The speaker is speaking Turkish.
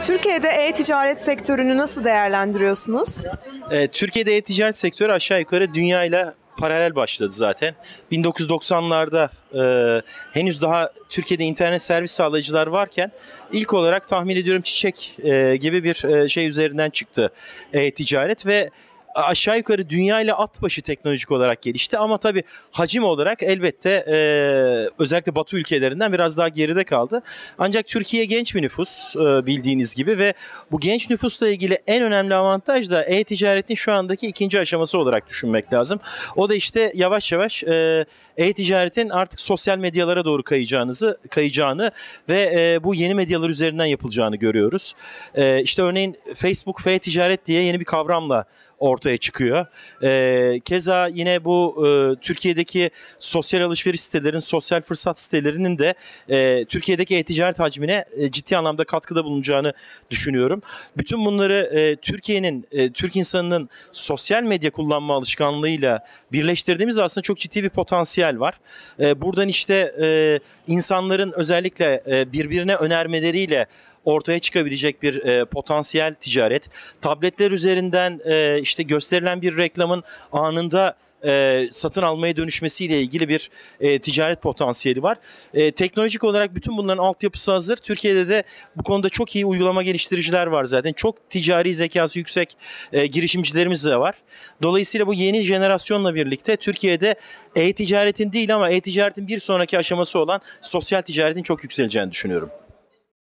Türkiye'de e-ticaret sektörünü nasıl değerlendiriyorsunuz? Ee, Türkiye'de e-ticaret sektörü aşağı yukarı dünyayla paralel başladı zaten. 1990'larda e, henüz daha Türkiye'de internet servis sağlayıcılar varken ilk olarak tahmin ediyorum Çiçek e, gibi bir e, şey üzerinden çıktı e-ticaret ve aşağı yukarı dünya ile at başı teknolojik olarak gelişti ama tabii hacim olarak elbette e, özellikle Batı ülkelerinden biraz daha geride kaldı. Ancak Türkiye genç bir nüfus e, bildiğiniz gibi ve bu genç nüfusla ilgili en önemli avantaj da e-ticaretin şu andaki ikinci aşaması olarak düşünmek lazım. O da işte yavaş yavaş e, e-ticaretin artık sosyal medyalara doğru kayacağınızı kayacağını ve e, bu yeni medyalar üzerinden yapılacağını görüyoruz. E, işte örneğin Facebook fe-ticaret diye yeni bir kavramla ortaya çıkıyor. E, keza yine bu e, Türkiye'deki sosyal alışveriş sitelerin, sosyal fırsat sitelerinin de e, Türkiye'deki e-ticaret hacmine e, ciddi anlamda katkıda bulunacağını düşünüyorum. Bütün bunları e, Türkiye'nin, e, Türk insanının sosyal medya kullanma alışkanlığıyla birleştirdiğimiz aslında çok ciddi bir potansiyel var. E, buradan işte e, insanların özellikle e, birbirine önermeleriyle ortaya çıkabilecek bir e, potansiyel ticaret. Tabletler üzerinden e, işte gösterilen bir reklamın anında e, satın almaya dönüşmesiyle ilgili bir e, ticaret potansiyeli var. E, teknolojik olarak bütün bunların altyapısı hazır. Türkiye'de de bu konuda çok iyi uygulama geliştiriciler var zaten. Çok ticari zekası yüksek e, girişimcilerimiz de var. Dolayısıyla bu yeni jenerasyonla birlikte Türkiye'de e-ticaretin değil ama e-ticaretin bir sonraki aşaması olan sosyal ticaretin çok yükseleceğini düşünüyorum.